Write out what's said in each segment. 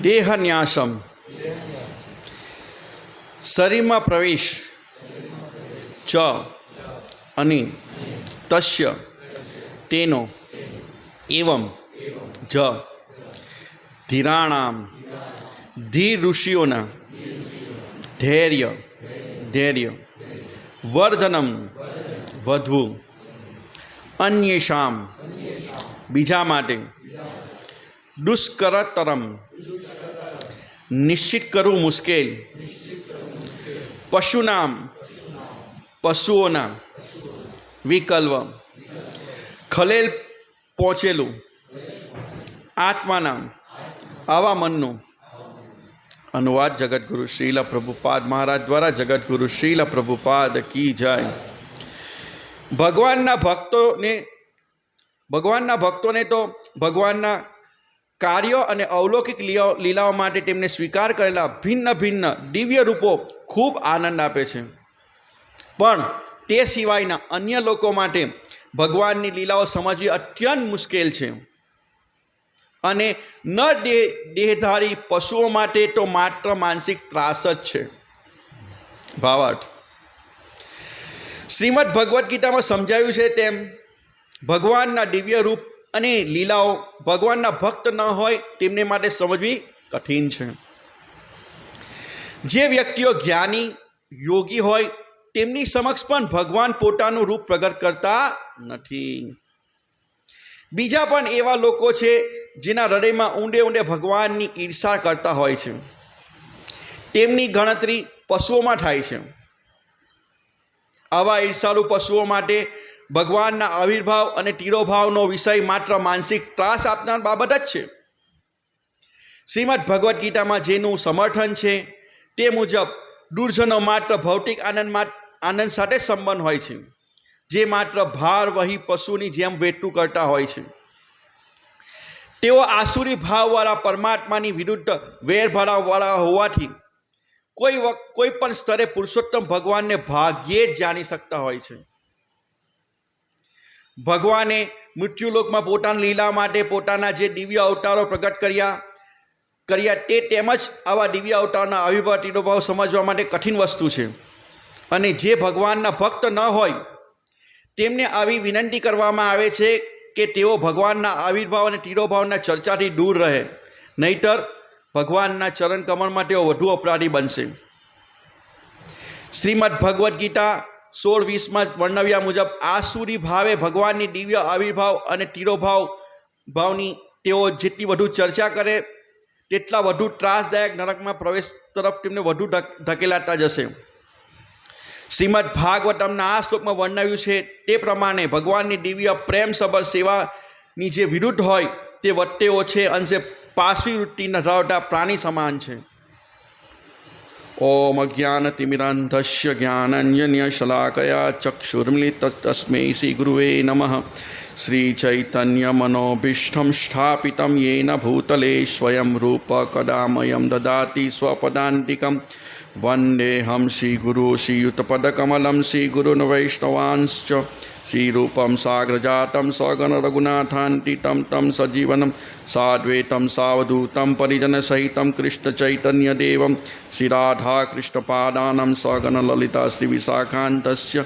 દેહન્યાસમ. શરીરમાં પ્રવેશ. ચ. અને તસ્ય. તેનો. એવમ. જ. ધીરાણામ. ધીર ઋષિઓના ધૈર્ય. ધૈર્ય. વર્ધનમ. વધવું અન્યેષામ. બીજા માટે. દુષ્કરતરમ. નિશ્ચિત કરવું મુશ્કેલ. પશુનામ. પશુઓના વિકલ્પ ખલેલ પહોંચેલું. આત્માના આવા મનનું. અનુવાદ જગતગુરુ શ્રીલ પ્રભુપાદ મહારાજ દ્વારા જગતગુરુ શ્રીલ પ્રભુપાદ કી જાય. ભગવાનના ભક્તોને ભગવાનના ભક્તોને તો ભગવાનના કાર્યો અને અવલૌકિક લીલાઓ માટે તેમને સ્વીકાર કરેલા ભિન્ન ભિન્ન દિવ્ય રૂપો ખૂબ આનંદ આપે છે. પણ તે સિવાયના અન્ય લોકો માટે ભગવાનની લીલાઓ સમજવી અત્યંત મુશ્કેલ છે. અને ન દેહ દેહધારી પશુઓ માટે તો માત્ર માનસિક ત્રાસ જ છે. ભાવાર્થ. શ્રીમદ ભગવદ્ ગીતામાં સમજાયું છે તેમ, ભગવાનના દિવ્ય રૂપ અને લીલાઓ ભગવાનના ભક્ત ન હોય તેમને માટે સમજવી કઠિન છે. જે વ્યક્તિઓ જ્ઞાની, યોગી હોય, તેમની સમક્ષ પણ ભગવાન પોતાનું રૂપ પ્રગટ કરતા નથી. બીજા પણ એવા લોકો છે, જેના હૃદયમાં ઊંડે ઊંડે ભગવાનની ઈર્ષા કરતા હોય છે. તેમની ગણતરી પશુઓમાં થાય છે. આવા ઈર્ષાળુ પશુઓ માટે ભગવાનના આવિર્ભાવ અને તિરોભાવનો વિષય માત્ર માનસિક ત્રાસ આપનાર બાબત જ છે. શ્રીમદ ભગવદ્ ગીતામાં જેનું સમર્થન છે તે મુજબ દુર્જનો માત્ર ભૌતિક આનંદમાં આનંદ સાથે સંબંધ હોય છે, જે માત્ર ભાર વહી પશુની જેમ વેઠતું કરતા હોય છે. તેઓ આસુરી ભાવવાળા પરમાત્માની વિરુદ્ધ વેરભરાવવાળા હોવાથી કોઈ કોઈ પણ સ્તરે પુરુષોત્તમ ભગવાનને ભાગ્યે જ જાણી શકતા હોય છે. ભગવાને મૃત્યુલોકમાં પોતાની લીલા માટે પોતાના જે દિવ્ય અવતારો પ્રગટ કર્યા કર્યા તે તેમજ આવા દિવ્ય અવતારના આવિર્ભાવ તીરોભાવ સમજવા માટે કઠિન વસ્તુ છે. અને જે ભગવાનના ભક્ત ન હોય, તેમને આવી વિનંતી કરવામાં આવે છે કે તેઓ ભગવાનના આવિર્ભાવ અને તિરોભાવના ચર્ચાથી દૂર રહે. નહીતર ભગવાનના ચરણ કમળમાં તેઓ વધુ અપરાધી બનશે. શ્રીમદ ભગવદ્ ગીતા સોળ વીસમાં વર્ણવ્યા મુજબ આસુરી ભાવે ભગવાનની દિવ્ય આવિર્ભાવ અને તિરોભાવ ભાવની તેઓ જેટલી વધુ ચર્ચા કરે, તેટલા વધુ ત્રાસદાયક નરકમાં પ્રવેશ તરફ તેમને વધુ ઢક- ધકેલાતા જશે. શ્રીમદ ભાગવતમના આ શ્લોકમાં વર્ણવ્યું છે, તે પ્રમાણે ભગવાનની દિવ્ય પ્રેમ સબર સેવાની જે વિરુદ્ધ હોય, તે વટ્ટેઓ છે અંશે પાસવી વૃત્તિ ધરાવતા પ્રાણી સમાન છે. ઓમ અજ્ઞાનતિમિરાંધસ્ય જ્ઞાનંજન્યશલાકયા ચક્ષુર્મિલિતસ્મૈ શ્રી ગુરુવે નમઃ શ્રીચૈતન્યમનોભીષ્ટં સ્થાપિतं येन ભૂતલે સ્વયં રૂપ કદામયં દદાતિ સ્વપદાન્તિકં વંદેહં શ્રીગુરુ શ્રીયુતપદકમલં શ્રીગુરુન વૈષ્ણવાંશ્ચ શ્રીરૂપમ સાગ્રજાતમ સગણ રઘુનાથાંતિતમ તમ સજીવનમ સાદ્વૈતમ સાવધૂતમ પરિજન સહિતમ કૃષ્ણ ચૈતન્યદેવમ શ્રીરાધા કૃષ્ણપાદાનમ સગણ લલિતા શ્રી વિશાખાંતસ્ય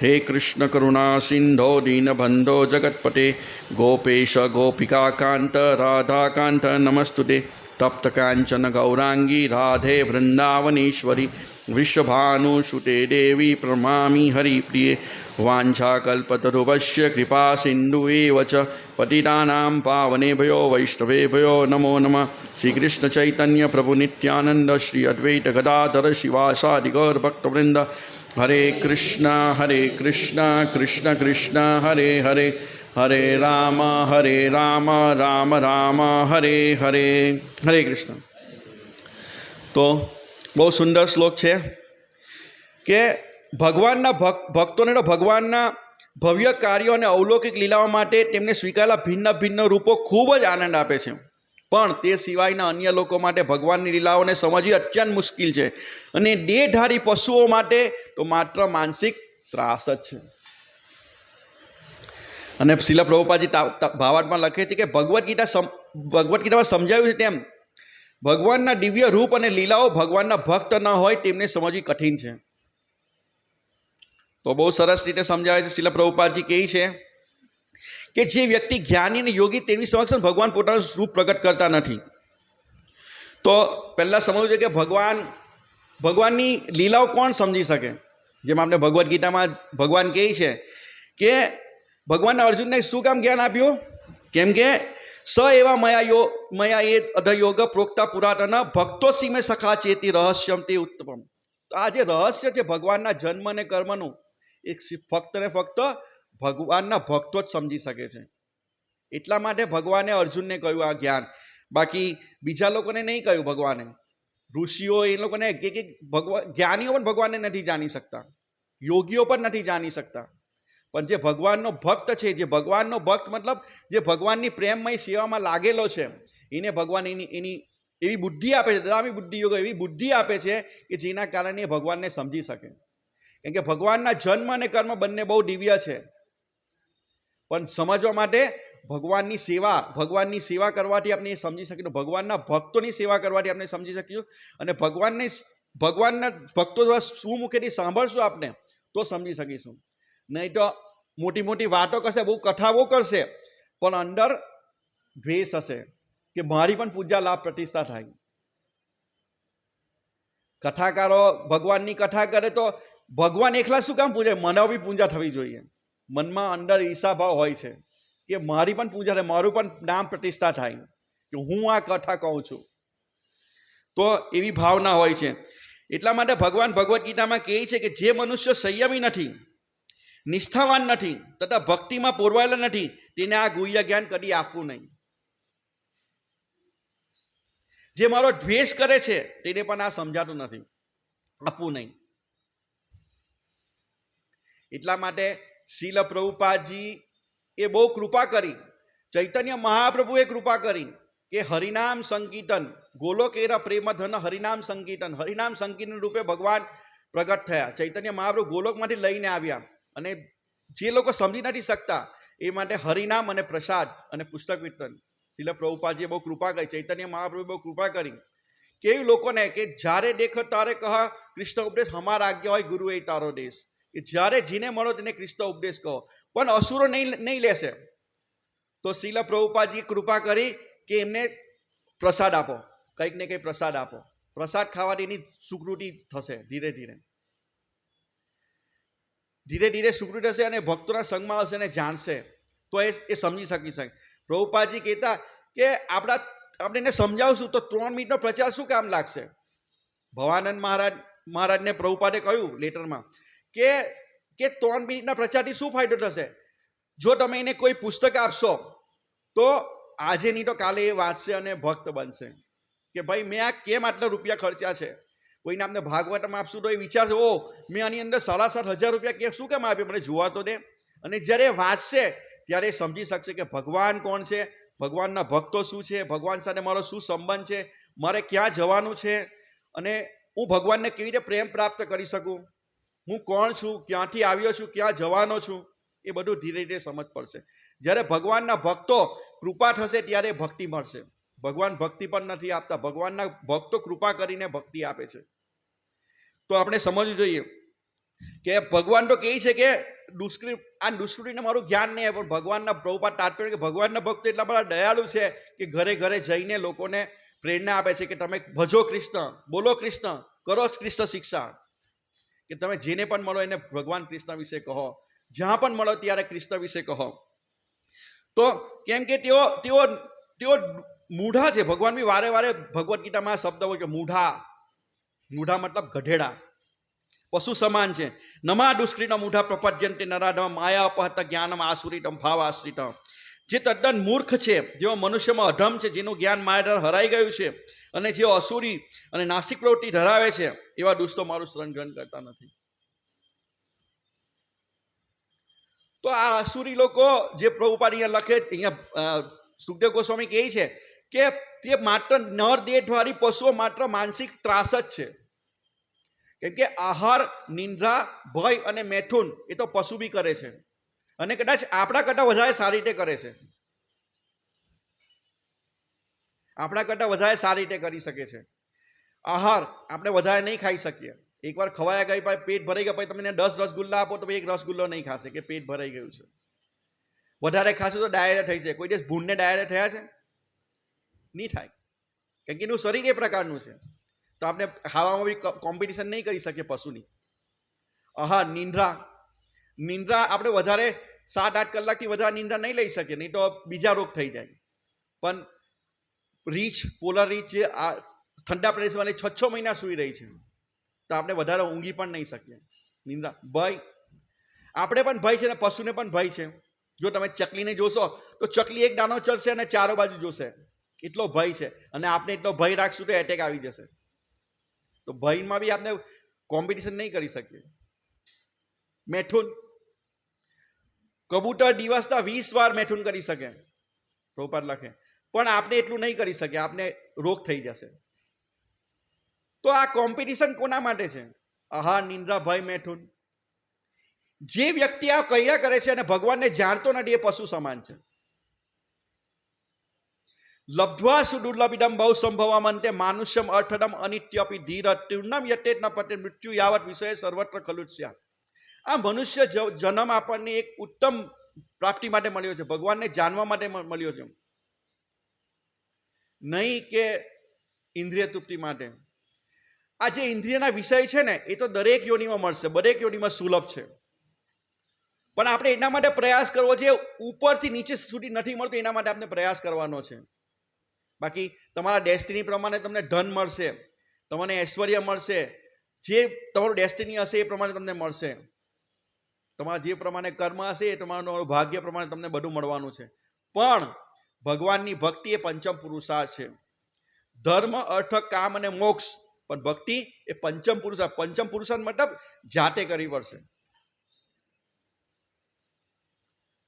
હે કૃષ્ણ કરુણા સિંધો દીનબંધો જગતપતે ગોપેશ ગોપિકાકાંત રાધાકાંત નમસ્તુતે તપ્તકાંચન ગૌરાંગી રાધે વૃંદાવનેશ્વરી વિશ્વભાનુસુતે દેવી પ્રમામી હરિપ્રિય વાંછાકલ્પતરુપશ્ય કૃપા સિંધુએવ ચ પતિતાનાં પાવનેભ્યો વૈષ્ણવેભ્યો નમો નમઃ શ્રીકૃષ્ણ ચૈતન્ય પ્રભુ નિત્યાનંદ શ્રી અદ્વૈત ગદાધર શિવાસાદિગર ભક્તવૃંદ હરે કૃષ્ણ હરે કૃષ્ણ કૃષ્ણ કૃષ્ણ હરે હરે હરે રામ હરે રામ રામ રામ હરે હરે હરે કૃષ્ણ તો બહુ સુંદર શ્લોક છે કે ભગવાનના ભક, ભક્તોને તો ભગવાનના ભવ્ય કાર્યો અને અવલૌકિક લીલાઓ માટે તેમને સ્વીકારેલા ભિન્ન ભિન્ન રૂપો ખૂબ જ આનંદ આપે છે. પણ તે સિવાયના અન્ય લોકો માટે ભગવાનની લીલાઓને સમજવી અત્યંત મુશ્કેલ છે અને દેહધારી પશુઓ માટે તો માત્ર માનસિક ત્રાસ જ છે. અને શિલા પ્રભુપાજી ભાવાર્થમાં લખે છે કે ભગવદ્ ગીતા સમ, ભગવદ્ ગીતામાં સમજાવ્યું છે તેમ ભગવાનના દિવ્ય રૂપ અને લીલાઓ ભગવાનના ભક્ત ન હોય તેમને સમજવી કઠિન છે. તો બહુ સરસ રીતે સમજાવે છે શિલા પ્રભુપાદજી કહે છે કે જે વ્યક્તિ જ્ઞાની અને યોગી તેની સમક્ષ ભગવાન પોતાનું રૂપ પ્રગટ કરતા નથી. તો પહેલાં સમજવું છે કે ભગવાન, ભગવાનની લીલાઓ કોણ સમજી શકે? જેમ આપણે ભગવદ્ ગીતામાં ભગવાન કહે છે કે ભગવાન અર્જુનને શું કામ જ્ઞાન આપ્યું? કેમ કે સ એવા મયા મયા એ અધયોગ પ્રોક્તા પુરાતન ભક્તો સીમે સખા ચેતી રહસ્યમ તે ઉત્તમ આ જે રહસ્ય છે ભગવાનના જન્મ અને કર્મનું એક ફક્ત ને ફક્ત ભગવાનના ભક્તો જ સમજી શકે છે એટલા માટે ભગવાને અર્જુનને કહ્યું આ જ્ઞાન. બાકી બીજા લોકોને નહીં કહ્યું ભગવાને. ઋષિઓ એ લોકોને એક કે ભગવાન જ્ઞાનીઓ પણ ભગવાનને નથી જાણી શકતા. યોગીઓ પણ નથી જાણી શકતા. પણ જે ભગવાનનો ભક્ત છે, જે ભગવાનનો ભક્ત મતલબ જે ભગવાનની પ્રેમમય સેવામાં લાગેલો છે, એને ભગવાન એની એની એવી બુદ્ધિ આપે છે દામી બુદ્ધિ યોગ એવી બુદ્ધિ આપે છે કે જેના કારણે એ ભગવાનને સમજી શકે. કેમ કે ભગવાનના જન્મ અને કર્મ બંને બહુ દિવ્ય છે. પણ સમજવા માટે ભગવાનની સેવા ભગવાનની સેવા કરવાથી આપણે એ સમજી શકીશું ભગવાનના ભક્તોની સેવા કરવાથી આપણે સમજી શકીશું અને ભગવાનની ભગવાનના ભક્તો દ્વારા શું મૂકેથી સાંભળશું આપણે, તો સમજી શકીશું. નહીં તો મોટી મોટી વાતો કરશે, બહુ કથાઓ કરશે, પણ અંદર દ્વેષ હશે કે મારી પણ પૂજા લાભ પ્રતિષ્ઠા થાય. કથાકારો ભગવાનની કથા કરે તો ભગવાન એકલા શું કામ પૂજે? મને બી પૂજા થવી જોઈએ. મનમાં અંદર ઈર્ષાભાવ હોય છે કે મારી પણ પૂજા થાય, મારું પણ નામ પ્રતિષ્ઠા થાય કે હું આ કથા કહું છું. તો એવી ભાવના હોય છે. એટલા માટે ભગવાન ભગવદ્ ગીતામાં કહે છે કે જે મનુષ્ય સંયમી નથી નિષ્ઠાવાન નથી, તથા ભક્તિમાં પોરવાયેલા નથી, તેને આ ગુહ્ય જ્ઞાન કદી આપવું નહીં. જે મારો દ્વેષ કરે છે, તેને પણ આ સમજાતું નથી, આપવું નહીં. એટલા માટે શીલ પ્રભુપાદજી એ બહુ કૃપા કરી, ચૈતન્ય મહાપ્રભુએ કૃપા કરી કે હરિનામ સંકીર્તન, ગોલોકેરા પ્રેમ ધન હરિનામ સંકીર્તન હરિનામ સંકીર્તન રૂપે ભગવાન પ્રગટ થયા. ચૈતન્ય મહાપ્રભુ ગોલોકમાંથી લઈને આવ્યા. અને જે લોકો સમજી નથી શકતા, એ માટે હરિનામ અને પ્રસાદ અને પુસ્તક વિતરણ. શિલ પ્રભુપાદજીએ બહુ કૃપા કરી, ચૈતન્ય મહાપ્રભુએ બહુ કૃપા કરી. કેવી લોકોને કે જ્યારે દેખો તારે કહો, કૃષ્ણ ઉપદેશ હમારા આજ્ઞા હોય, ગુરુ એ તારો દેશ. કે જ્યારે જીને મળો તેને કૃષ્ણ ઉપદેશ કહો. પણ અસુરો નહીં નહીં લેશે. તો શિલ પ્રભુપાદજીએ કૃપા કરી કે એમને પ્રસાદ આપો. કંઈક ને કંઈક પ્રસાદ આપો. પ્રસાદ ખાવાથી એની સુકૃતિ થશે ધીરે ધીરે. ધીરે ધીરે સુકૃત થશે અને ભક્તોના સંગમાં આવશે અને જાણશે. તો એ એ સમજી શકી શકે પ્રભુપાદજી કહેતા કે આપણા, આપણે એને સમજાવશું તો ત્રણ મિનિટનો પ્રચાર શું કામ લાગશે? ભવાનંદ મહારાજ, મહારાજને પ્રભુપાદે કહ્યું લેટરમાં કે કે ત્રણ મિનિટના પ્રચારથી શું ફાયદો થશે? જો તમે એને કોઈ પુસ્તક આપશો, તો આજે નહીં તો કાલે એ વાંચશે અને ભક્ત બનશે. કે ભાઈ મેં આ કેમ આટલા રૂપિયા ખર્ચ્યા છે? કોઈને નામને ભાગવતમાં આપશું તો એ વિચારશે ઓ મેં આની અંદર સાડા સાત હજાર રૂપિયા કે શું કેમ આપ્યો? મને જોવા તો દે. અને જ્યારે વાંચશે, ત્યારે સમજી શકશે કે ભગવાન કોણ છે, ભગવાનના ભક્તો શું છે, ભગવાન સાથે મારો શું સંબંધ છે, મારે ક્યાં જવાનું છે, અને હું ભગવાનને કેવી રીતે પ્રેમ પ્રાપ્ત કરી શકું? હું કોણ છું, ક્યાંથી આવ્યો છું, ક્યાં જવાનો છું? એ બધું ધીરે ધીરે સમજ પડશે. જ્યારે ભગવાનના ભક્તો કૃપા થશે, ત્યારે ભક્તિ મળશે. ભગવાન ભક્તિ પણ નથી આપતા. ભગવાનના ભક્તો કૃપા કરીને ભક્તિ આપે છે. તો આપણે સમજવું જોઈએ કે ભગવાન તો કહે છે કે દુષ્કૃત આ દુષ્કૃતિને મારું જ્ઞાન નહીં પણ ભગવાનના પ્રભુપાદ તાત્પર્ય કે ભગવાનના ભક્તો એટલા બધા દયાળુ છે કે ઘરે ઘરે જઈને લોકોને પ્રેરણા આપે છે કે તમે ભજો કૃષ્ણ, બોલો કૃષ્ણ, કરો જ કૃષ્ણ શિક્ષા. કે તમે જેને પણ મળો એને ભગવાન કૃષ્ણ વિશે કહો. જ્યાં પણ મળો ત્યારે કૃષ્ણ વિશે કહો. તો કેમ કે તેઓ તેઓ તેઓ મૂઢા છે. ભગવાન બી વારે વારે ભગવદ્ ગીતામાં શબ્દ હોય કે મૂઢા. મૂઢા મતલબ ગઢેડા. પશુ સમાન છે. નમા દુષ્કૃતમ મૂઢા પ્રપદ્યંતે નરાધમ માયા અપહત જ્ઞાનમ આસુરિતમ ભાવ આશ્રિતમ. જે તદ્દન મૂર્ખ છે, જેઓ મનુષ્યમાં અધમ છે, જેનું જ્ઞાન માયા હરાઈ ગયું છે અને જેઓ અસુરી અને નાસિક પ્રવૃત્તિ ધરાવે છે, એવા દુષ્ટો મારું શરણ ગ્રહણ કરતા નથી. તો આ અસુરી લોકો જે પ્રભુપાદ અહીંયા લખે, અહીંયા સુખદેવ ગોસ્વામી કહે છે કે તે માત્ર નર દેહવાળી પશુઓ માત્ર માનસિક ત્રાસ જ છે. કેમ કે આહાર, નિંદ્રા, ભય અને મેથુન એ તો પશુ બી કરે છે. અને કદાચ આપણા કરતાં વધારે સારી રીતે કરે છે. આપણા કરતાં વધારે સારી રીતે કરી શકે છે. આહાર આપણે વધારે નહીં ખાઈ શકીએ. એકવાર ખવાયા ગઈ પછી પેટ ભરાઈ ગયા પછી તમે દસ રસગુલ્લા આપો તો એક રસગુલ્લો નહીં ખાશે કે પેટ ભરાઈ ગયું છે. વધારે ખાશું તો ડાયરિયા થઈ છે કોઈ દિવસ ભૂંડને ડાયરિયા થયા છે? નહીં થાય. કારણ કે એનું શરીર એ પ્રકારનું છે. તો આપણે ખાવામાં બી કોમ્પિટિશન નહીં કરી શકીએ પશુની. હા નિંદ્રા. નિંદ્રા આપણે વધારે સાત, આઠ કલાકથી વધારે નિંદ્રા નહીં લઈ શકીએ, નહીં તો બીજા રોગ થઈ જાય. પણ રીચ પોલર રીચ જે આ ઠંડા પ્રદેશમાં છ છ મહિના સૂઈ રહી છે. તો આપણે વધારે ઊંઘી પણ નહીં શકીએ. નિંદ્રા. ભય. આપણે પણ ભય છે ને પશુને પણ ભય છે. જો તમે ચકલીને જોશો, તો ચકલી એક દાનો ચડશે અને ચારો બાજુ જોશે. એટલો ભય છે. અને આપણે એટલો ભય રાખશું તો એટેક આવી જશે. તો ભયમાં બી આપણે કોમ્પિટિશન નહીં કરી શકીએ. મેઠુન કબૂતર દિવસના વીસ વાર મેઠુન કરી શકે. પ્રોપર લખે. પણ આપણે એટલું નહીં કરી શકીએ આપણે રોગ થઈ જશે. તો આ કોમ્પિટિશન કોના માટે છે? આહાર નિંદ્રા, ભય મેઠુન જે વ્યક્તિ આ કર્યા કરે છે અને ભગવાનને જાણતો નથી, એ પશુ સમાન છે. સુદુર્લભિદમ બહુ સંભવમંતે માનુષ્યમ અર્થદમ અનિત્યપી ધીર તીર્ણમ યતેત ન પતે મૃત્યુ યાવત વિષય સર્વત્ર ખલુષ્યા આ મનુષ્ય જન્મ આપણને એક ઉત્તમ પ્રાપ્તિ માટે મળ્યો છે ભગવાનને જાણવા માટે મળ્યો છે નહીં કે ઇન્દ્રિય તૃપ્તિ માટે આ જે ઇન્દ્રિયના વિષય છે ને એ તો દરેક યોનિમાં મળશે દરેક યોનિમાં સુલભ છે પણ આપણે એના માટે પ્રયાસ કરવો છે ઉપરથી નીચે સુધી નથી મળતું, એના માટે આપણે પ્રયાસ કરવાનો છે। બાકી તમારા ડેસ્ટિની પ્રમાણે તમને ધન મળશે, તમને ઐશ્વર્ય મળશે, જે તમારું ડેસ્ટિની હશે એ પ્રમાણે તમને મળશે. તમારા જે પ્રમાણે કર્મ હશે એ તમારું ભાગ્ય પ્રમાણે તમને બધું મળવાનું છે. પણ ભગવાનની ભક્તિ એ પંચમ પુરુષાર્થ છે. ધર્મ, અર્થ, કામ અને મોક્ષ, પણ ભક્તિ એ પંચમ પુરુષાર્થ. પંચમ પુરુષાર્થ મતલબ જાતે કરવી પડશે.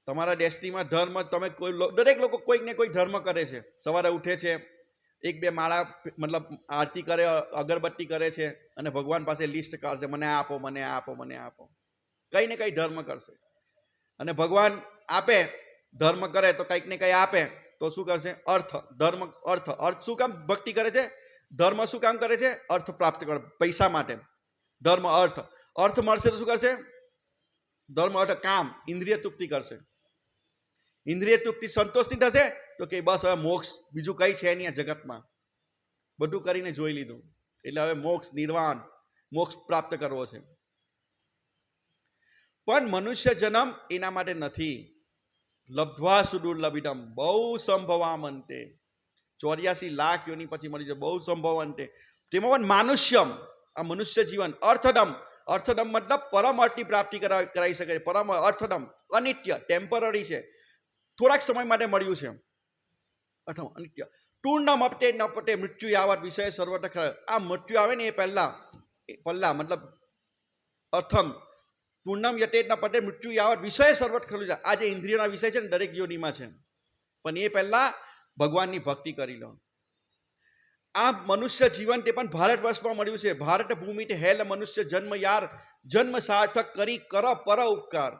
તમારા ડેસ્ટીમાં ધર્મ તમે કોઈ દરેક લોકો કોઈક ને કોઈ ધર્મ કરે છે. સવારે ઉઠે છે, એક બે માળા મતલબ આરતી કરે, અગરબત્તી કરે છે અને ભગવાન પાસે લિસ્ટ કાઢશે, મને આપો મને આપો મને આપો. કંઈ ને કંઈ ધર્મ કરશે. અને ભગવાન આપે, ધર્મ કરે તો કંઈક ને કંઈ આપે, તો શું કરશે? અર્થ, ધર્મ, અર્થ. અર્થ શું કામ ભક્તિ કરે છે? ધર્મ શું કામ કરે છે? અર્થ પ્રાપ્ત કરે, પૈસા માટે. ધર્મ, અર્થ. અર્થ મળશે તો શું કરશે? ધર્મ, અર્થ, કામ, ઇન્દ્રિય તૃપ્તિ કરશે. ઇન્દ્રિય તૃપ્તિ સંતોષની થશે, તો કે બસ હવે મોક્ષ બીજું કંઈ છે નહીં આ જગતમાં. બધું કરીને જોઈ લીધું. એટલે હવે મોક્ષ, નિર્વાણ, મોક્ષ પ્રાપ્ત કરવો છે. પણ મનુષ્ય જન્મ એના માટે નથી. લબ્ધવા સુદુર્લભિડમ બહુ સંભવામંતે. ચોર્યાસી લાખ યોની પછી મળી જાય, બહુ સંભવાંતે તેમાં પણ માનુષ્યમ, આ મનુષ્ય જીવન અર્થડમ અર્થડમ મતલબ પરમ અર્થની પ્રાપ્તિ કરાવી કરાવી શકે પરમ અર્થડમ અનિત્ય ટેમ્પરરી છે. થોડાક સમય માટે મળ્યું છે અઠમ ટૂર્ણમ અપટે ન પટે મૃત્યુ આવત વિષય ખરા. આ મૃત્યુ આવે ને એ પહેલાં પહેલા, મતલબ અર્થમ ટૂંડમ ન પટે મૃત્યુ આવત વિષય સર્વત ખરું છે. આ જે ઇન્દ્રિયોના વિષય છે ને દરેક યોનીમાં છે. પણ એ પહેલાં ભગવાનની ભક્તિ કરી લો. આ મનુષ્ય જીવન તે પણ ભારત વર્ષમાં મળ્યું છે. ભારત ભૂમિ હેલ મનુષ્ય જન્મ યાર જન્મ સાર્થક કરી કર પર ઉપકાર.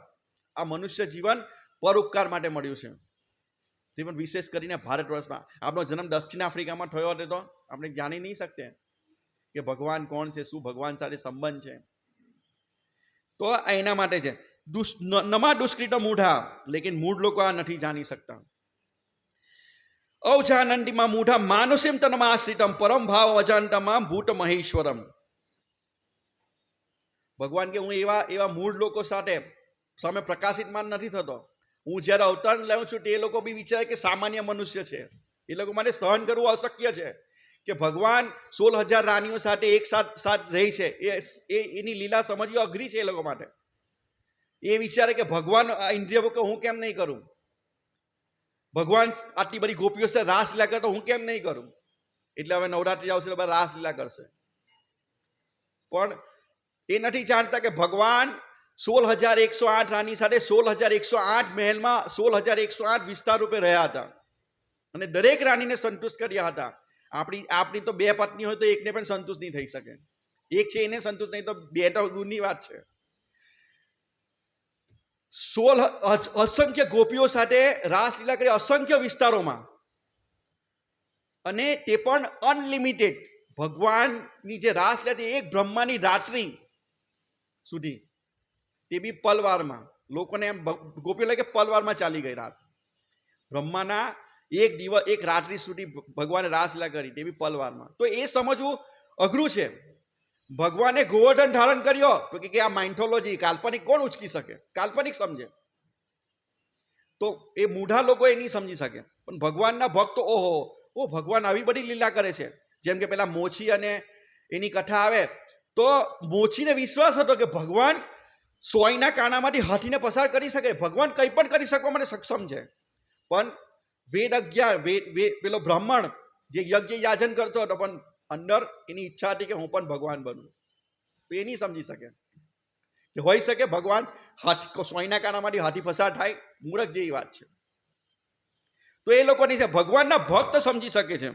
આ મનુષ્ય જીવન પરોપકાર માટે મળ્યું છે. તે પણ વિશેષ કરીને ભારત વર્ષમાં આપણો જન્મ દક્ષિણ આફ્રિકામાં થયો હતો તો આપણે જાણી નહીં શકતે કે ભગવાન કોણ છે, શું ભગવાન સાથે સંબંધ છે. તો એના માટે છે. દુષ નમા દુષ્કૃતો મૂઢા, લેકિન મૂળ લોકો આ નથી જાણી શકતા. ઔજાનંદીમાં મૂઢા માનુષિમ તનમાં આશ્રિતમ, પરમ ભાવ અજાંતમાં ભૂત મહેશ્વરમ. ભગવાન કે હું એવા એવા મૂળ લોકો સાથે સામે પ્રકાશિતમાન નથી થતો. હું જ્યારે અવતાર લઉં છું તે લોકો બી વિચારે કે સામાન્ય મનુષ્ય છે. એ લોકો માટે સહન કરવું અશક્ય છે કે ભગવાન સોળ હજાર રાનીઓ સાથે એક સાથ સાથ રહી છે. એ એની લીલા સમજવી અઘરી છે એ લોકો માટે. એ વિચારે કે ભગવાન ઇન્દ્રિય કે હું કેમ નહીં કરું? ભગવાન આટલી બધી ગોપીઓ છે રાસ લીલા તો હું કેમ નહીં કરું? એટલે હવે નવરાત્રી આવશે રાસ લીલા કરશે. પણ એ નથી જાણતા કે ભગવાન સોળ હજાર એકસો આઠ રાની સાથે સોળ હજાર એકસો આઠ મહેલમાં સોળ હજાર એકસો આઠ વિસ્તાર રૂપે રહ્યા હતા. અને દરેક રાણીને સંતુષ્ટ કર્યા હતા. આપણી આપણી તો બે પત્ની હોય તો એકને પણ સંતુષ્ટ નહીં થઈ શકે. એક છે એને સંતુષ્ટ નહીં તો બે તો દૂરની વાત છે. સોળ અસંખ્ય ગોપીઓ સાથે રાસલીલા કરી અસંખ્ય વિસ્તારોમાં. અને તે પણ અનલિમિટેડ. ભગવાનની જે રાસલીલા હતી એક બ્રહ્માની રાત્રિ સુધી. તે બી પલવારમાં. લોકોને એમ ગોપીઓ લાગે પલવારમાં ચાલી ગઈ રાત. બ્રહ્માના એક દિવસ, એક રાત્રિ સુધી ભગવાને રાસલા કરી, તે બી પલવારમાં. તો એ સમજવું અઘરું છે. ભગવાને ગોવર્ધન ધારણ કર્યો, તો કે આ માઇન્થોલોજી, કાલ્પનિક કોણ ઉચકી શકે? કાલ્પનિક સમજે. તો એ મૂઢા લોકો એ નહીં સમજી શકે. પણ ભગવાનના ભક્તો, ઓહો, ઓ ભગવાન આવી બધી લીલા કરે છે. જેમ કે પેલા મોછી અને એની કથા આવે. તો મોછીને વિશ્વાસ હતો કે ભગવાન સોયના કાણામાંથી હાથીને પસાર કરી શકે. ભગવાન કંઈ પણ કરી શકવા માટે સક્ષમ છે. પણ વેદ અજ્ઞા વેદ પેલો બ્રાહ્મણ જે યજ્ઞ યાજન કરતો હતો, પણ અંદર એની ઈચ્છા હતી કે હું પણ ભગવાન બનું. તો એ નહીં સમજી શકે. કે હોઈ શકે ભગવાન હાથી, સોયના કાણામાંથી હાથી પસાર થાય, મૂરખ જેવી વાત છે. તો એ લોકોની છે, ભગવાનના ભક્ત સમજી શકે છે.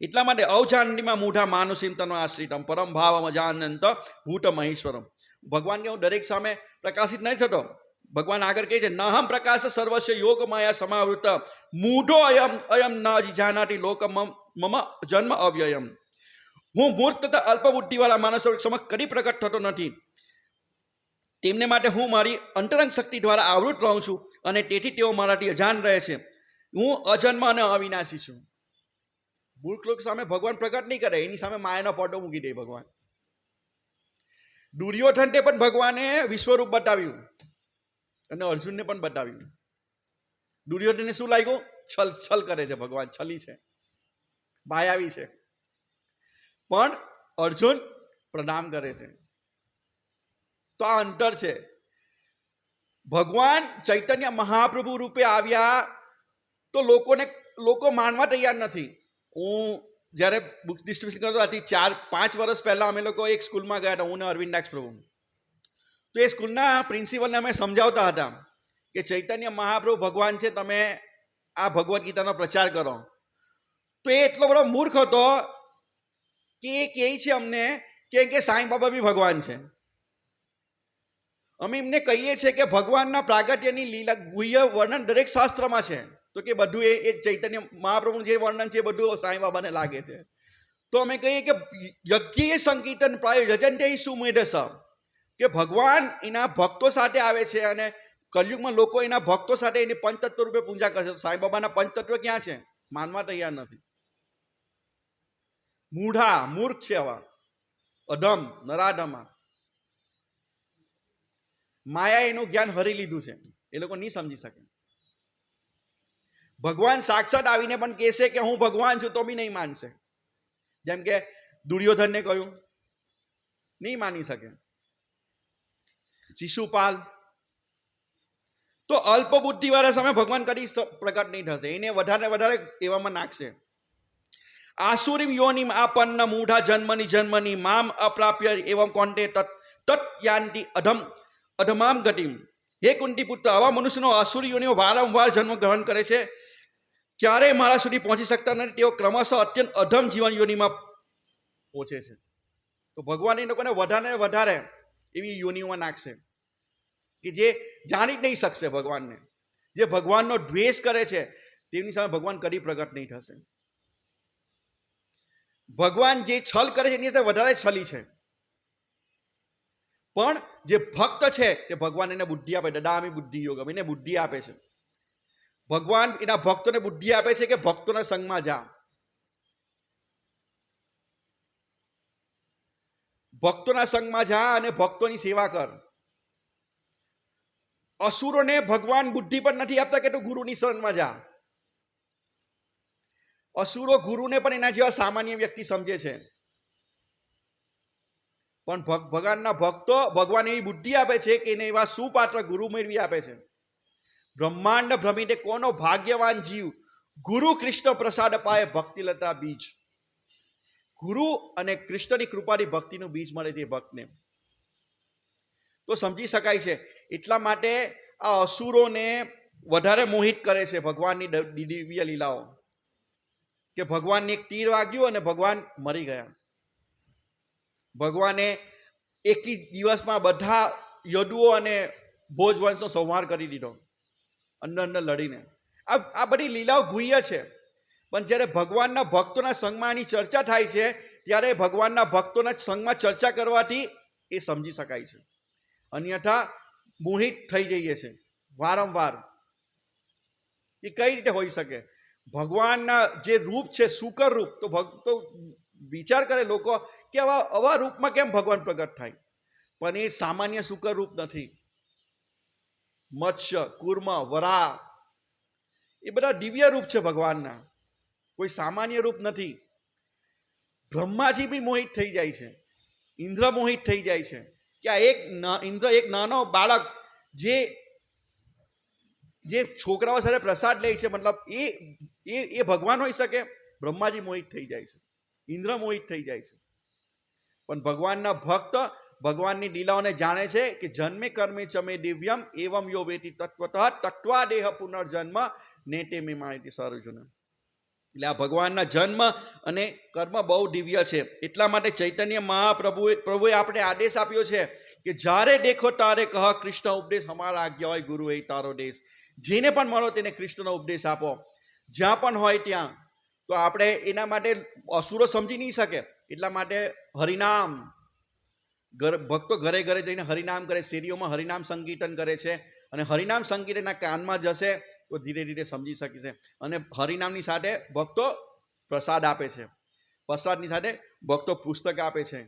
એટલા માટે અવજાનડીમાં મૂઢા માનુસિંતનો તનો આશ્રિતમ પરમ ભાવમ અજાનંત ભૂત મહેશ્વરમ ભગવાન કે હું દરેક સામે પ્રકાશિત નહીં થતો. ભગવાન આગળ કહે છે, નહમ પ્રકાશ સર્વસ્ય યોગ માયા સમાવૃત. મૂઢો અયમ અયમ ન જાનાટી લોક મમ જન્મ અવ્યયમ. હું મૂર્ત તથા અલ્પ બુદ્ધિવાળા માણસો સમક્ષ કદી પ્રકટ થતો નથી. તેમને માટે હું મારી અંતરંગ શક્તિ દ્વારા આવૃત રહું છું અને તેથી તેઓ મારાથી અજાન રહે છે. હું અજન્મ અને અવિનાશી છું. મૂર્ખ લોક સામે ભગવાન પ્રગટ નહીં કરે, એની સામે માયાનો પડો મૂકી દે ભગવાન. દુર્યોધનને પણ ભગવાને વિશ્વરૂપ બતાવ્યું. અને અર્જુનને પણ બતાવ્યું. દુર્યોધનને શું લાગ્યું? છલ છલ કરે છે ભગવાન, છલી છે. માયાવી છે. પણ અર્જુન પ્રણામ કરે છે. તો આ અંતર છે. ભગવાન ચૈતન્ય મહાપ્રભુ રૂપે આવ્યા તો લોકોને, લોકો માનવા તૈયાર નથી. હું જ્યારે બુક ડિસ્ટ્રીબ્યુશન કરતો હતી, ચાર, પાંચ વર્ષ પહેલાં અમે લોકો એક સ્કૂલમાં ગયા હતા, હું અરવિંદ દાસ પ્રભુ. તો એ સ્કૂલના પ્રિન્સિપલને અમે સમજાવતા હતા કે ચૈતન્ય મહાપ્રભુ ભગવાન છે, તમે આ ભગવદ્ ગીતાનો પ્રચાર કરો. તો એ એટલો બધો મૂર્ખ હતો કે એ કહે છે અમને કે કે સાંઈ બાબા બી ભગવાન છે. અમે એમને કહીએ છીએ કે ભગવાનના પ્રાગટ્યની લીલા ગુહ્ય વર્ણન દરેક શાસ્ત્રમાં છે. તો કે બધું એ એ ચૈતન્ય મહાપ્રભુનું જે વર્ણન છે બધું સાંઈ બાબાને લાગે છે. તો અમે કહીએ કે યજ્ઞ સંકીર્તન પ્રાય યજંતે સુમેધસ. કે ભગવાન એના ભક્તો સાથે આવે છે અને કલયુગમાં લોકો એના ભક્તો સાથે એની પંચતત્વ રૂપે પૂજા કરશે સાંઈ બાબાના પંચતત્વ ક્યાં છે? માનવા તૈયાર નથી. મૂઢા, મૂર્ખ છે આવા. અધમ, નરાધમા. માયા એનું જ્ઞાન હરી લીધું છે. એ લોકો નહીં સમજી શકે. ભગવાન સાક્ષાત આવીને પણ કહેશે કે હું ભગવાન છું, તો બી નહીં માનશે. જેમ કે દુર્યોધનને કહ્યું, નહીં માની શકે. શિશુપાલ, તો અલ્પ બુદ્ધિવાળા સામે ભગવાન કદી પ્રગટ નહીં થશે. એને વધારે વધારે એવામાં નાખશે. આસુરીમ યોનિમ આપન્ન મૂઢા જન્મની જન્મની મામ અપ્રાપ્ય એવમ કોન્ટે તત તત યાંતિ અધમ, અધમામ ગતિમ. હે કુંતી પુત્ર આવા મનુષ્યનો આસુરી યોનિઓ વારંવાર જન્મ ગ્રહણ કરે છે. ક્યારેય મારા સુધી પહોંચી શકતા નથી, તેઓ ક્રમશઃ અત્યંત અધમ જીવન યોનિમાં પહોંચે છે. તો ભગવાન એ લોકોને વધારે વધારે એવી યોનિઓમાં નાખશે કે જે જાણી જ નહીં શકશે ભગવાનને. જે ભગવાનનો દ્વેષ કરે છે, તેમની સામે ભગવાન કદી પ્રગટ નહીં થશે. ભગવાન જે છલ કરે છે, એની સાથે વધારે છલી છે. પણ જે ભક્ત છે, તે ભગવાન એને બુદ્ધિ આપે દડામી બુદ્ધિ યોગમ એને બુદ્ધિ આપે છે. ભગવાન એના ભક્તોને બુદ્ધિ આપે છે કે ભક્તોના સંગમાં જા. ભક્તોના સંગમાં જા અને ભક્તોની સેવા કર. અસુરોને ભગવાન બુદ્ધિ પણ નથી આપતા કે તું ગુરુની શરણમાં જા. અસુરો ગુરુને પણ એના જેવા સામાન્ય વ્યક્તિ સમજે છે. પણ ભગ- ભગવાનના ભક્તો ભગવાન એવી બુદ્ધિ આપે છે કે એને એવા સુપાત્ર ગુરુ મેળવી આપે છે. બ્રહ્માંડ ભ્રમીને કોનો ભાગ્યવાન જીવ? ગુરુ કૃષ્ણ પ્રસાદ અપાય ભક્તિલતા બીજ. ગુરુ અને કૃષ્ણની કૃપાની ભક્તિનું બીજ મળે છે ભક્તને. તો સમજી શકાય છે, એટલા માટે આ અસુરોને વધારે મોહિત કરે છે ભગવાનની દિવ્ય લીલાઓ. કે ભગવાનને એક તીર વાગ્યું અને ભગવાન મરી ગયા. ભગવાને એકી દિવસમાં બધા યદુઓ અને ભોજવંશનો સંહાર કરી દીધો. અંદર અંદર લડીને. આ આ બધી લીલાઓ ગુહ્ય છે. પણ જ્યારે ભગવાનના ભક્તોના સંઘમાં આની ચર્ચા થાય છે, ત્યારે ભગવાનના ભક્તોના સંઘમાં ચર્ચા કરવાથી એ સમજી શકાય છે. અન્યથા મોહિત થઈ જઈએ છે. વારંવાર. એ કઈ રીતે હોઈ શકે? ભગવાનના જે રૂપ છે, સુકર રૂપ, તો ભક્તો વિચાર કરે લોકો કે આવા આવા રૂપમાં કેમ ભગવાન પ્રગટ થાય? પણ એ સામાન્ય સુકર રૂપ નથી. મત્સ્ય કુર્મ વરા એ બધા દિવ્ય રૂપ છે ભગવાનના. કોઈ સામાન્ય રૂપ નથી. બ્રહ્માજી બી મોહિત થઈ જાય છે. ઇન્દ્ર મોહિત થઈ જાય છે. કે આ એક ઇન્દ્ર એક નાનો બાળક જે જે છોકરાઓ સાથે પ્રસાદ લે છે, મતલબ એ એ એ ભગવાન હોઈ શકે, બ્રહ્માજી મોહિત થઈ જાય છે. ઇન્દ્ર મોહિત થઈ જાય છે. પણ ભગવાનના ભક્ત ભગવાનની લીલાઓને જાણે છે કે જન્મે કર્મે ચમે દિવ્યમ, એવમ યો વેતી તત્વતઃ તત્વા દેહ પુનર્જન્મ, નેતે મે માહિતી સાર્વજન. એટલે આ ભગવાનના જન્મ અને કર્મ બહુ દિવ્ય છે. એટલા માટે ચૈતન્ય મહાપ્રભુએ, પ્રભુએ આપણે આદેશ આપ્યો છે કે જ્યારે દેખો તારે કહ કૃષ્ણ ઉપદેશ અમારા આજ્ઞા હોય ગુરુ એ તારો દેશ. જેને પણ મળો તેને કૃષ્ણનો ઉપદેશ આપો. જ્યાં પણ હોય ત્યાં. તો આપણે એના માટે અસુરો સમજી નહીં શકે. એટલા માટે હરિનામ ઘર, ભક્તો ઘરે ઘરે જઈને હરિનામ કરે, શેરીઓમાં હરિનામ સંકીર્તન કરે છે અને હરિનામ સંકીર્તનના કાનમાં જશે તો ધીરે ધીરે સમજી શકશે અને હરિનામની સાથે ભક્તો પ્રસાદ આપે છે. પ્રસાદની સાથે ભક્તો પુસ્તક આપે છે.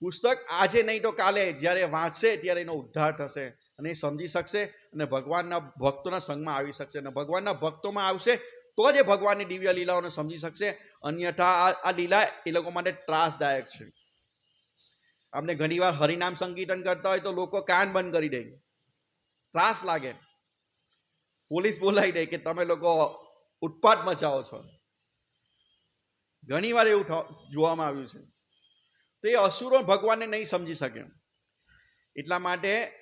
પુસ્તક આજે નહીં તો કાલે, જ્યારે વાંચશે ત્યારે એનો ઉદ્ધાર થશે અને એ સમજી શકશે અને ભગવાનના ભક્તોના સંઘમાં આવી શકશે અને ભગવાનના ભક્તોમાં આવશે તો જ એ ભગવાનની દિવ્ય લીલાઓને સમજી શકશે. અન્યથા આ આ લીલા એ લોકો માટે ત્રાસદાયક છે. આપણે ઘણીવાર હરિનામ સંકીર્તન કરતા હોય તો લોકો કાન બંધ કરી દે. ત્રાસ લાગે. પોલીસ બોલાવી દે કે તમે લોકો ઉત્પાત મચાવો છો. ઘણીવાર એવું જોવામાં આવ્યું છે. તો એ અસુરો ભગવાનને નહીં સમજી શકે. એટલા માટે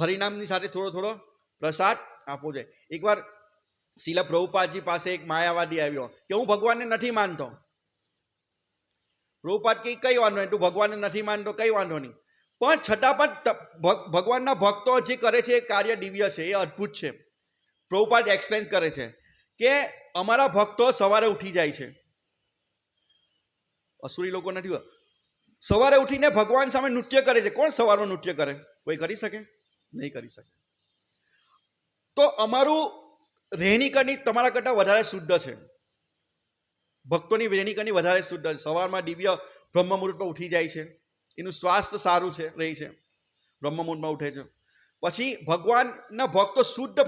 હરિનામની સાથે થોડો થોડો પ્રસાદ આપવો જોઈએ. એકવાર શીલા પ્રભુપાદજી પાસે એક માયાવાદી આવ્યો કે હું ભગવાનને નથી માનતો. પ્રભુપાદ કે કઈ વાંધો નહીં. તું ભગવાનને નથી માનતો, કઈ વાંધો નહીં. પણ છતાં પણ ભગ- ભગવાનના ભક્તો જે કરે છે, એ કાર્ય દિવ્ય છે, એ અદ્ભુત છે. પ્રભુપાદ એક્સપ્લેન કરે છે કે અમારા ભક્તો સવારે ઉઠી જાય છે. અસુરી લોકો નથી. સવારે ઉઠીને ભગવાન સામે નૃત્ય કરે છે. કોણ સવારમાં નૃત્ય કરે? કોઈ કરી શકે? નહીં કરી શકે. તો અમારું રહેણી કરણી તમારા કરતાં વધારે શુદ્ધ છે. ભક્તોની કરણી વધારે શુદ્ધ સવારમાં દિવ્ય બ્રહ્મ મુહૂર્તમાં ઉઠી જાય છે. એનું સ્વાસ્થ્ય સારું છે, રહી છે. બ્રહ્મ મુહૂર્તમાં ઉઠે છે. પછી ભગવાનના ભક્તો શુદ્ધ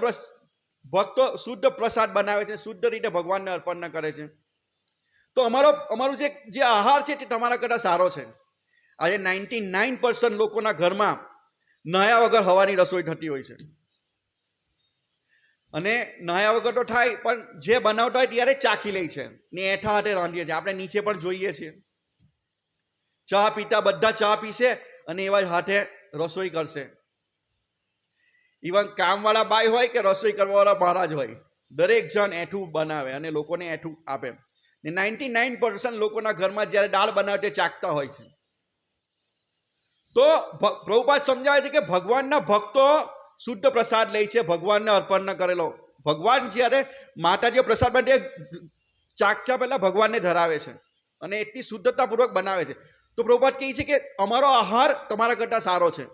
ભક્તો શુદ્ધ પ્રસાદ બનાવે છે, શુદ્ધ રીતે ભગવાનને અર્પણ કરે છે. તો અમારો, અમારું જે જે આહાર છે તે તમારા કરતાં સારો છે. આજે નાઇન્ટી નાઇન પર્સન્ટ લોકોના ઘરમાં નયા વગર હવાની રસોઈ થતી હોય છે. અને નહાયા વગર તો થાય, પણ જે બનાવતા હોય ત્યારે ચાખી લે છે. ને એઠા હાથે રાંધીએ છીએ. આપણે નીચે પણ જોઈએ છીએ. ચા પીતા બધા ચા પીશે અને એવા હાથે રસોઈ કરશે. ઇવન કામવાળા બાય હોય કે રસોઈ કરવાવાળા મહારાજ હોય, દરેક જણ એઠું બનાવે અને લોકોને એઠું આપે. ને નાઇન્ટી નાઇન પર્સન્ટ લોકોના ઘરમાં જ્યારે દાળ બનાવે તે ચાખતા હોય છે. તો પ્રભુપાત સમજાવે છે કે ભગવાનના ભક્તો શુદ્ધ પ્રસાદ લે છે, ભગવાનને અર્પણ કરેલો. ભગવાન જ્યારે માતાજીઓ પ્રસાદ માટે ચાકચા પહેલાં ભગવાનને ધરાવે છે અને એટલી શુદ્ધતાપૂર્વક બનાવે છે. તો પ્રભુપાદ કહે છે કે અમારો આહાર તમારા કરતાં સારો છે.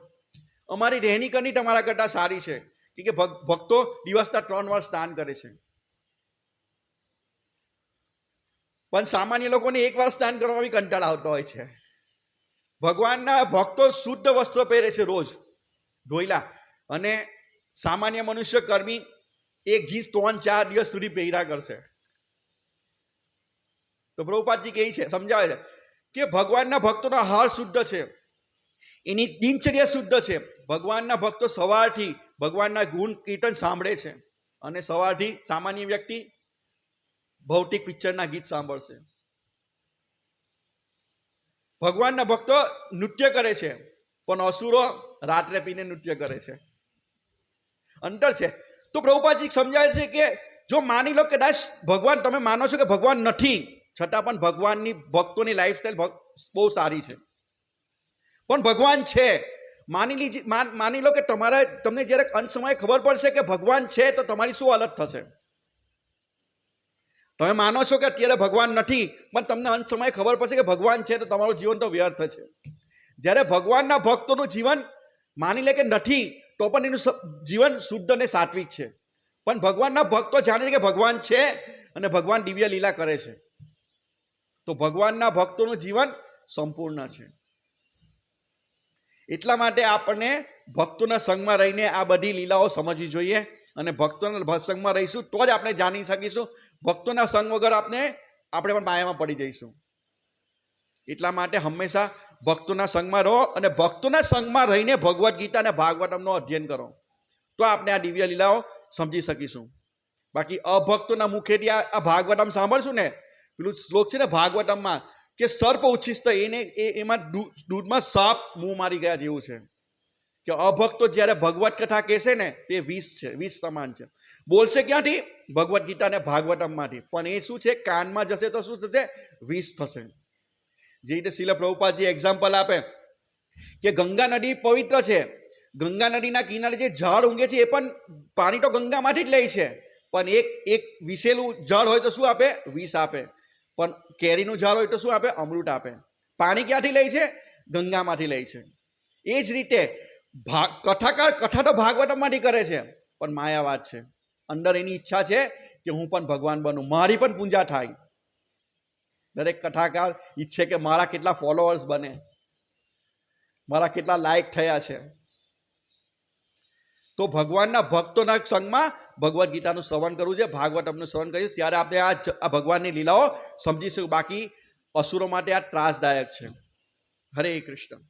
અમારી રહેણી કરણી તમારા કરતાં સારી છે. કે ભક્તો દિવસના ત્રણ વાર સ્નાન કરે છે. પણ સામાન્ય લોકોને એક વાર સ્નાન કરવામાં બી કંટાળ આવતો હોય છે. ભગવાનના ભક્તો શુદ્ધ વસ્ત્ર પહેરે છે રોજ. ધોઈલા અને સામાન્ય મનુષ્ય કર્મી એક જીન્સ ત્રણ ચાર દિવસ સુધી પહેર્યા કરશે. તો પ્રભુપાદજી કહે છે, સમજાવે છે કે ભગવાનના ભક્તોના હાર શુદ્ધ છે. એની દિનચર્યા શુદ્ધ છે. ભગવાનના ભક્તો સવારથી ભગવાનના ગુણ કીર્તન સાંભળે છે અને સવારથી સામાન્ય વ્યક્તિ ભૌતિક પિક્ચરના ગીત સાંભળશે. ભગવાનના ભક્તો નૃત્ય કરે છે, પણ અસુરો રાત્રે પીને નૃત્ય કરે છે. અંતર છે. તો પ્રભુપાજી સમજાય છે કે જો માની લો કદાચ ભગવાન, તમે માનો છો કે ભગવાન નથી, છતાં પણ ભગવાનની ભક્તોની લાઈફસ્ટાઈલ બહુ સારી છે. પણ ભગવાન છે. માની લીજી માની લો કે તમારા, તમને જ્યારે અંત સમયે ખબર પડશે કે ભગવાન છે, તો તમારી શું હાલત થશે? તમે માનો છો કે અત્યારે ભગવાન નથી, પણ તમને અંત સમયે ખબર પડશે કે ભગવાન છે, તો તમારું જીવન તો વ્યર્થ છે. જ્યારે ભગવાનના ભક્તોનું જીવન માની લે કે નથી તો પણ એનું જીવન શુદ્ધ અને સાત્વિક છે. પણ ભગવાનના ભક્તો જાણે છે કે ભગવાન છે અને ભગવાન દિવ્ય લીલા કરે છે. તો ભગવાનના ભક્તોનું જીવન સંપૂર્ણ છે. એટલા માટે આપણને ભક્તોના સંગમાં રહીને આ બધી લીલાઓ સમજવી જોઈએ અને ભક્તોના સંગમાં રહીશું તો જ આપણે જાણી શકીશું. ભક્તોના સંગ વગર આપણે આપણે પણ માયામાં પડી જઈશું. એટલા માટે હંમેશા ભક્તોના સંગમાં રહો અને ભક્તોના સંગમાં રહીને ભગવદ્ ગીતા અને ભાગવતમનો અધ્યયન કરો. તો આપણે આ દિવ્ય લીલાઓ સમજી શકીશું. બાકી અભક્તોના મુખેથી આ ભાગવતમ સાંભળશું ને, પેલું શ્લોક છે ને ભાગવતમમાં કે સર્પ ઉચ્છિસ્ત એને એ એમાં દૂધમાં સાપ મું મારી ગયા જેવું છે. કે અભક્તો જ્યારે ભગવત કથા કહેશે ને, તે વીસ છે વીસ સમાન છે. બોલશે ક્યાંથી? ભગવદ્ ગીતા અને ભાગવતમમાંથી પણ એ શું છે? કાનમાં જશે તો શું થશે? વીસ થશે. જે રીતે શિલ પ્રભુપાદજી એક્ઝામ્પલ આપે કે ગંગા નદી પવિત્ર છે. ગંગા નદીના કિનારે જે ઝાડ ઊંઘે છે એ પણ પાણી તો ગંગામાંથી જ લે છે. પણ એક એક વિસેલું ઝાડ હોય તો શું આપે? વિષ આપે. પણ કેરીનું ઝાડ હોય તો શું આપે? અમૃત આપે. પાણી ક્યાંથી લે છે? ગંગામાંથી લે છે. એ જ રીતે ભાગ કથાકાર કથા તો ભાગવતમાંથી કરે છે. પણ માયાવાદ છે. અંદર એની ઈચ્છા છે કે હું પણ ભગવાન બનું. મારી પણ પૂજા થાય. દરેક કથાકાર ઈચ્છે કે મારા કેટલા ફોલોઅર્સ બને. મારા કેટલા લાયક થયા છે. તો ભગવાનના ભક્તોના સંગમાં ભગવદ્ ગીતાનું શ્રવણ કરવું છે ભાગવતમનું શ્રવણ કર્યું ત્યારે આપણે આ ભગવાનની લીલાઓ સમજીશું બાકી અસુરો માટે આ ત્રાસદાયક છે. હરે કૃષ્ણ.